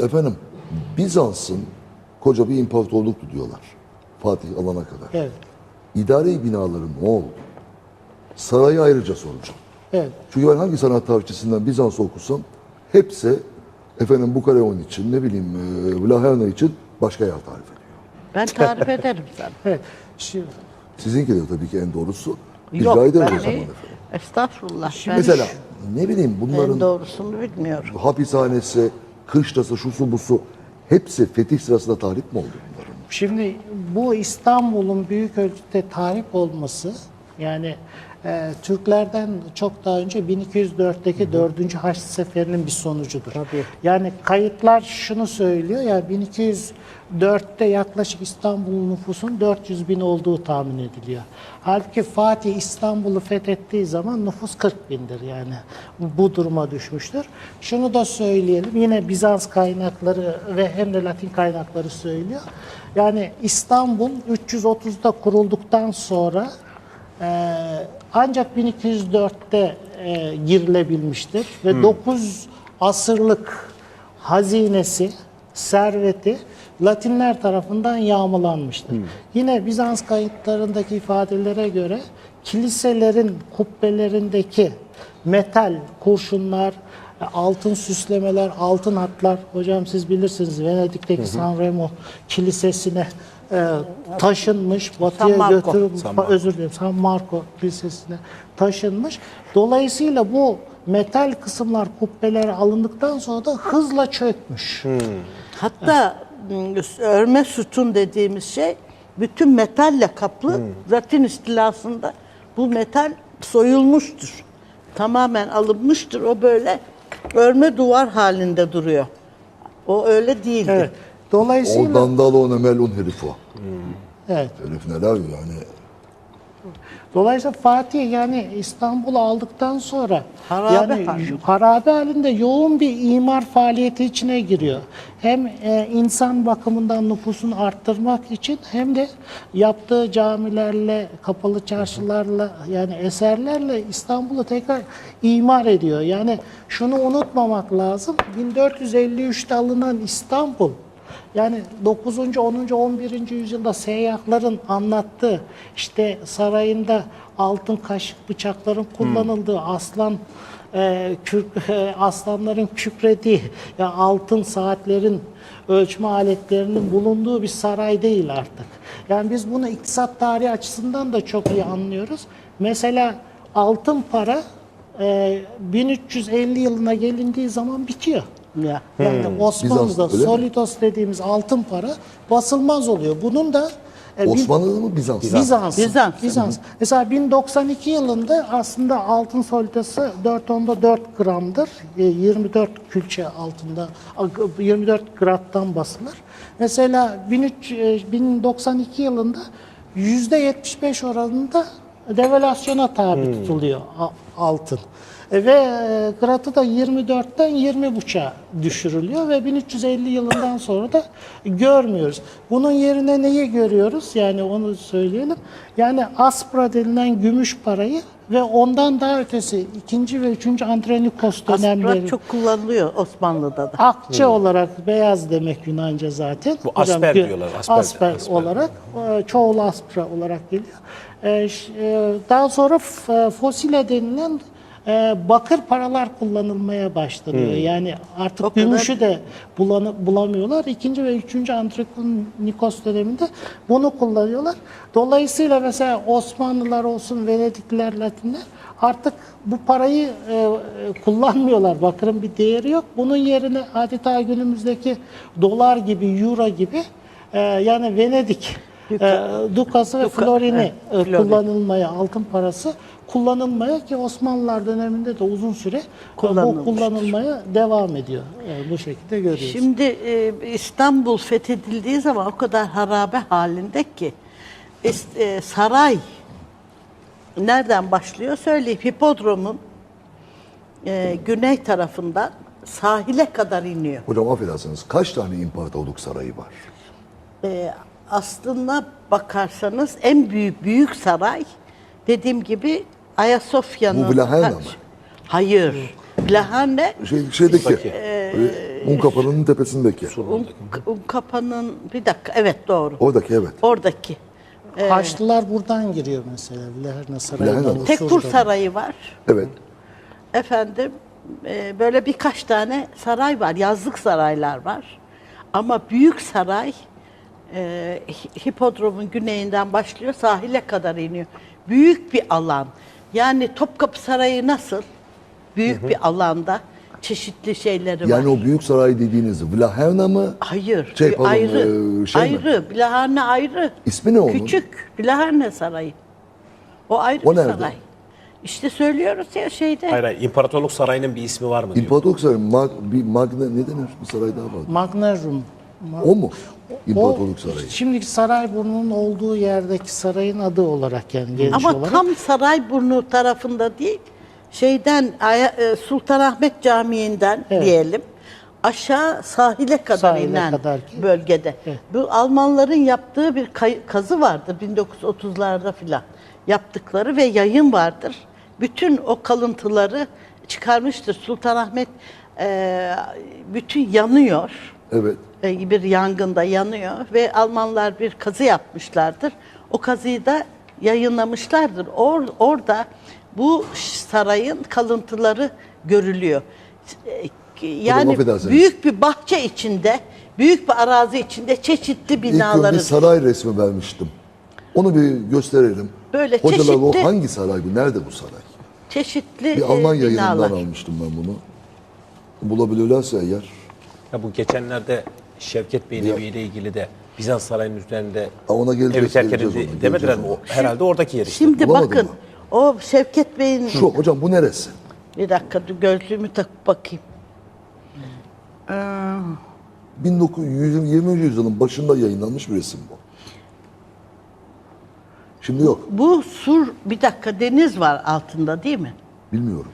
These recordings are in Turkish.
efendim Bizans'ın koca bir imparatorluktu diyorlar. Fatih alana kadar. Evet. İdari binaların ne oldu? Sarayı ayrıca soracağım. Evet. Çünkü ben hangi sanat tarihçisinden Bizans okusam hepsi efendim Bukaleon için ne bileyim e, Vlaherna için başka yer tarif ediyor. Ben tarif ederim sana. Şimdi, Sizinki de tabii ki en doğrusu. Yok Rica ederiz ben o zaman efendim. Estağfurullah. ben Mesela ne bileyim en bunların doğrusunu bilmiyorum. hapishanesi, kışlası, şusu busu hepsi fetih sırasında tahrip mi oldu bunların? şimdi bu İstanbul'un büyük ölçüde tahrip olması yani e, Türklerden çok daha önce 1204'teki 4. Haçlı Seferi'nin bir sonucudur. Tabii. Yani kayıtlar şunu söylüyor yani 1204'te yaklaşık İstanbul'un nüfusun 400 bin olduğu tahmin ediliyor. Halbuki Fatih İstanbul'u fethettiği zaman nüfus 40 bindir yani. Bu duruma düşmüştür. Şunu da söyleyelim yine Bizans kaynakları ve hem de Latin kaynakları söylüyor. Yani İstanbul 330'da kurulduktan sonra ee, ancak 1204'te e, girilebilmiştir ve 9 asırlık hazinesi, serveti Latinler tarafından yağmalanmıştır. Yine Bizans kayıtlarındaki ifadelere göre kiliselerin kubbelerindeki metal kurşunlar, e, altın süslemeler, altın hatlar, hocam siz bilirsiniz Venedik'teki San Remo kilisesine e, taşınmış, batıya götürüp, özür dilerim, San Marco Kilisesi'ne taşınmış. Dolayısıyla bu metal kısımlar kubbeler alındıktan sonra da hızla çökmüş. Hatta m, örme sütun dediğimiz şey bütün metalle kaplı. Latin istilasında bu metal soyulmuştur. Tamamen alınmıştır. O böyle örme duvar halinde duruyor. O öyle değildi. Evet. Dolayısıyla Oradan dalona melun herif o. evet. Herif neler yani. Dolayısıyla Fatih yani İstanbul'u aldıktan sonra Harabe yani halinde. harabe halinde yoğun bir imar faaliyeti içine giriyor. Hem e, insan bakımından nüfusunu arttırmak için hem de yaptığı camilerle, kapalı çarşılarla yani eserlerle İstanbul'u tekrar imar ediyor. Yani şunu unutmamak lazım. 1453'te alınan İstanbul yani 9. 10. 11. yüzyılda seyyahların anlattığı işte sarayında altın kaşık bıçakların kullanıldığı aslan e, kürk, e, aslanların kükrediği ya altın saatlerin ölçme aletlerinin bulunduğu bir saray değil artık. Yani biz bunu iktisat tarihi açısından da çok iyi anlıyoruz. Mesela altın para e, 1350 yılına gelindiği zaman bitiyor. Ya. Yani Osmanlı'da Bizans'ta öyle mi? solitos dediğimiz altın para basılmaz oluyor. Bunun da e, Osmanlı'da mı Bizans? Bizans. Bizans. Bizans. Mesela 1092 yılında aslında altın solitosu 4 onda 4 gramdır. E, 24 külçe altında 24 grattan basılır. Mesela 1300, e, 1092 yılında %75 oranında devalüasyona tabi tutuluyor a- altın. E, Ve e, gratı da 24'ten 20 buçuğa düşürülüyor ve 1350 yılından sonra da görmüyoruz. Bunun yerine neyi görüyoruz? Yani onu söyleyelim. Yani aspra denilen gümüş parayı ve ondan daha ötesi ikinci ve üçüncü Andronikos dönemleri. Aspra çok kullanılıyor Osmanlı'da da. Akçe olarak beyaz demek Yunanca zaten. Bu asper gö- diyorlar, asper- Asper, asper. olarak, e, çoğulu aspra olarak geliyor. E, e, Daha sonra e, fosile denilen e, bakır paralar kullanılmaya başlanıyor. Yani artık O kadar- gümüşü de bulanı- bulamıyorlar. İkinci ve üçüncü Andronikos döneminde bunu kullanıyorlar. Dolayısıyla mesela Osmanlılar olsun, Venedikliler, Latinler artık bu parayı e, kullanmıyorlar. Bakırın bir değeri yok. Bunun yerine adeta günümüzdeki dolar gibi, euro gibi e, yani Venedik e, dukası ve Duka- florini e, kullanılmaya, altın parası kullanılmaya ki Osmanlılar döneminde de uzun süre e, bu kullanılmaya devam ediyor. E, bu şekilde görüyoruz. Şimdi e, İstanbul fethedildiği zaman o kadar harabe halinde ki e, saray nereden başlıyor söyleyeyim. Hipodromun e, güney tarafından sahile kadar iniyor. Hocam affedersiniz kaç tane imparatorluk sarayı var? E, aslına bakarsanız en büyük büyük saray dediğim gibi Ayasofya'nın... Bu Ha- mı? Hayır. Vlahane Şey, şeydeki Bakü. e, Unkapanı'nın tepesindeki. Un, Unkapanı'nın bir dakika evet doğru. Oradaki evet. Oradaki. Haçlılar buradan giriyor mesela. Laherna Sarayı'ndan. Tekfur. Sarayı var. Evet. Efendim e, böyle birkaç tane saray var. Yazlık saraylar var. Ama büyük saray e, hi- hipodromun güneyinden başlıyor sahile kadar iniyor. Büyük bir alan. Yani Topkapı Sarayı nasıl? Büyük bir alanda çeşitli şeyleri Yani var. o büyük saray dediğiniz Vlaherna mı? Hayır. Şey, bir pardon, ayrı. e, şey mi? ayrı. Bilahane ayrı. İsmi ne onun? Küçük. Bilahane Sarayı. O ayrı O bir nerede? saray. İşte söylüyoruz ya şeyde. Hayır, hayır. İmparatorluk Sarayı'nın bir ismi var mı. İmparatorluk Sarayı. Mag, bir Magna ne denir? Bir saray daha var. Magnarum. O mu? İmparatorluk O, Sarayı. Şimdiki Sarayburnu'nun olduğu yerdeki sarayın adı olarak yani geniş Ama olarak. tam Sarayburnu tarafında değil, şeyden e, Sultanahmet Camii'nden Evet. diyelim aşağı sahile kadar Sahile inen kadar ki- bölgede. Bu Almanların yaptığı bir kay- kazı vardır 1930'larda filan yaptıkları ve yayın vardır. Bütün o kalıntıları çıkarmıştır. Sultanahmet e, bütün yanıyor Evet. E, bir yangında yanıyor ve Almanlar bir kazı yapmışlardır. O kazıyı da yayınlamışlardır. Or, orada bu sarayın kalıntıları görülüyor. E, Yani büyük bir bahçe içinde, büyük bir arazi içinde çeşitli İlk binaları. bir saray resmi vermiştim. Onu bir gösterelim. Böyle Hocalar çeşitli- o hangi saray bu? Nerede bu saray? çeşitli Bir e, Alman yayınından binalar. almıştım ben bunu. Bulabilirlerse eğer. Ya bu geçenlerde Şevket Bey'in eviyle ilgili de Bizans Sarayı'nın üzerinde Ha, ona geleceğiz, evi terk geleceğiz edildi ona, demediler mi? geleceğiz O, herhalde oradaki yer işte. Şimdi Bulamadın bakın mı? o Şevket Bey'in Şu hocam bu neresi? bir dakika dur, gözlüğümü takıp bakayım. 1920. yüzyılın başında yayınlanmış bir resim bu. Şimdi yok. Bu sur bir dakika deniz var altında değil mi? Bilmiyorum.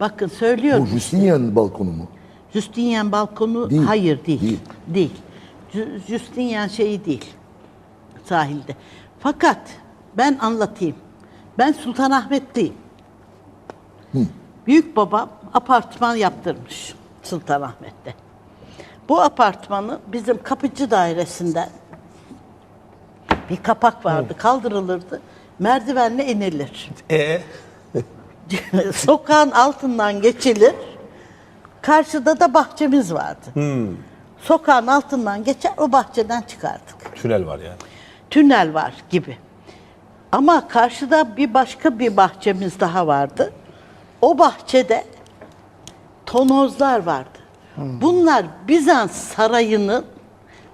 Bakın söylüyorum. Bu Justinian balkonu mu? Justinian balkonu Değil. hayır değil. Değil. Değil. Ju- Justinian şeyi değil. Sahilde. Fakat ben anlatayım. Ben Sultanahmetliyim. Büyük babam apartman yaptırmış Sultanahmet'te. Bu apartmanı bizim kapıcı dairesinden bir kapak vardı, kaldırılırdı. Merdivenle inilir. E Sokağın altından geçilir. Karşıda da bahçemiz vardı. Sokağın altından geçer, o bahçeden çıkardık. tünel var yani. Tünel var gibi. Ama karşıda bir başka bir bahçemiz daha vardı. O bahçede tonozlar vardı. Bunlar Bizans sarayının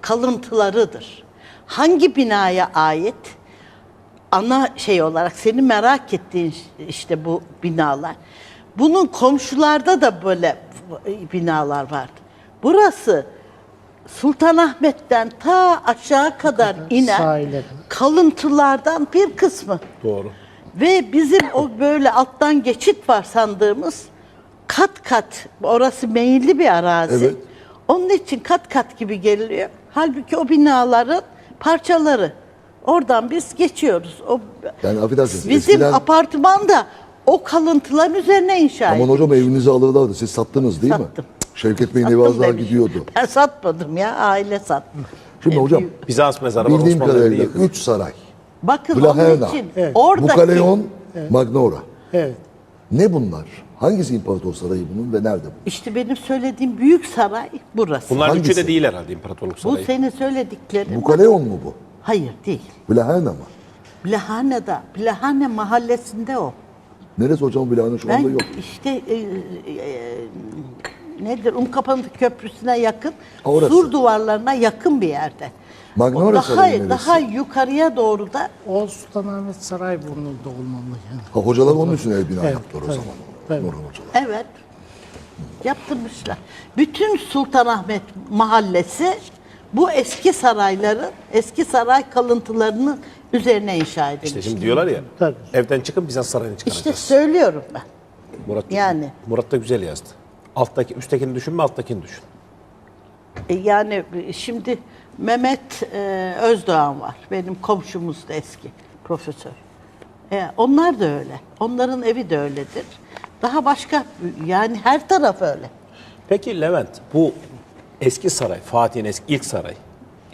kalıntılarıdır. Hangi binaya ait? Ana şey olarak seni merak ettiğin işte bu binalar. Bunun komşularda da böyle binalar vardı. Burası Sultanahmet'ten ta aşağı kadar inen Sahile kalıntılardan bir kısmı. Doğru. Ve bizim o böyle alttan geçit var sandığımız kat kat orası meyilli bir arazi. Evet. Onun için kat kat gibi geliliyor. Halbuki o binaların parçaları. Oradan biz geçiyoruz. O Yani affedersiniz. bizim eskiden, apartman da o kalıntıların üzerine inşa aman edildi. hocam evinizi alırlardı. Siz sattınız değil mi? Sattım. Şevket Bey'in evi Sattım az daha demiş. gidiyordu. Ben satmadım ya aile sattı. Şimdi E, hocam Bizans mezarı var bildiğim Osmanlı'ya kadarıyla yakın. 3 saray. Bakın Vlaherna, onun için Evet. oradaki Bukaleon, Magnora. Evet. Ne bunlar? Hangisi imparator sarayı bunun ve nerede bu? işte benim söylediğim büyük saray burası. Bunların üçü Hangisi? de değil herhalde İmparatorluk Bu Sarayı. senin söylediklerin. Bukaleon mu bu? Hayır değil. Vlaherna mı? Blahana'da, Blahane mahallesinde o. Neresi hocam Vlaherna şu Ben anda yok. işte e, e, nedir Unkapanı Köprüsü'ne yakın, orası. sur duvarlarına yakın bir yerde. Daha, Sarayı neresi? daha yukarıya doğru da O Sultanahmet Sarayburnu'nda olmalı yani. Ha, hocalar onun için ev bina Evet, yaptılar o tabii, zaman. tabii. Nurhan hocalar. evet yaptırmışlar. Bütün Sultanahmet mahallesi bu eski sarayların, eski saray kalıntılarının üzerine inşa edilmiş. İşte şimdi diyorlar ya. Tabii. Evden çıkın Bizans Sarayı'nı İşte çıkaracağız. söylüyorum ben. Murat, yani. Murat da güzel yazdı. Alttaki, üsttekini düşünme, alttakini düşün. E, Yani şimdi Mehmet e, Özdoğan var. Benim komşumuz da eski profesör. E, onlar da öyle. Onların evi de öyledir. Daha başka yani her taraf öyle. Peki Levent, bu Eski saray, Fatih'in eski ilk saray.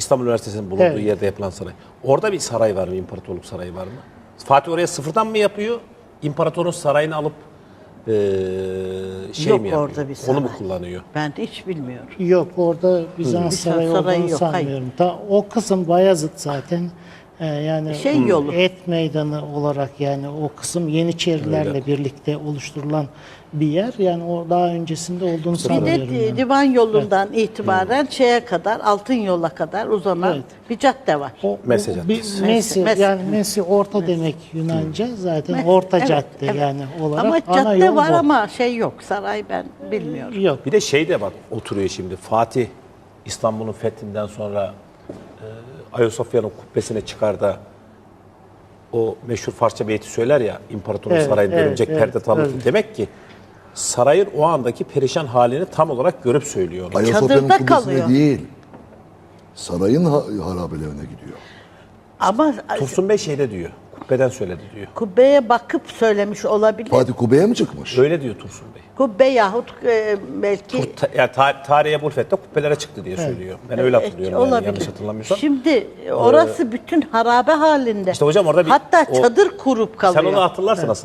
İstanbul Üniversitesi'nin bulunduğu Evet. yerde yapılan saray. Orada bir saray var mı? İmparatorluk sarayı var mı? Fatih oraya sıfırdan mı yapıyor? İmparatorun sarayını alıp eee, şey Yok mi yapıyor? orada bir Onu mu saray. kullanıyor? Ben de hiç bilmiyorum. Yok orada Bizans Bizans sarayı sarayı olduğunu yok, hayır. sanmıyorum. Ta, o kısım Bayezid zaten e, yani Şey yolu. et meydanı olarak yani o kısım Yeniçerilerle Öyle. birlikte oluşturulan bir yer. Yani o daha öncesinde olduğunu Bir sanmıyorum. de yani. divan yolundan itibaren şeye kadar, altın yola kadar uzanan Evet. bir cadde var. O, bir caddesi. Mesi, Mesaj. yani Mesi orta demek Yunanca zaten Me- orta evet, cadde evet. yani olarak Ama ana cadde yol var bu. ama şey yok, saray ben bilmiyorum. yok. Bir de şey de bak oturuyor şimdi. Fatih İstanbul'un fethinden sonra e, Ayasofya'nın kubbesine çıkar da o meşhur Farsça beyti söyler ya İmparatorun Evet, sarayında evet, örümcek evet, perde tanıtır. evet. Demek ki sarayın o andaki perişan halini tam olarak görüp söylüyor. Ayasofya'nın kubbesine kalıyor. değil. Sarayın ha- harabelerine gidiyor. Ama Tursun Bey şeyde diyor. Kubbeden söyledi diyor. kubbeye bakıp söylemiş olabilir. Fatih kubbeye mi çıkmış? Öyle diyor Tursun Bey. Kubbe yahut e, belki Ta, yani ta, tarihe Bulfet'te kubbelere çıktı diye söylüyor. Ben öyle hatırlıyorum yani, olabilir. yanlış hatırlamıyorsam. Şimdi orası bütün harabe halinde. İşte hocam orada bir- Hatta o- çadır kurup kalıyor. Sen onu hatırlarsın aslında.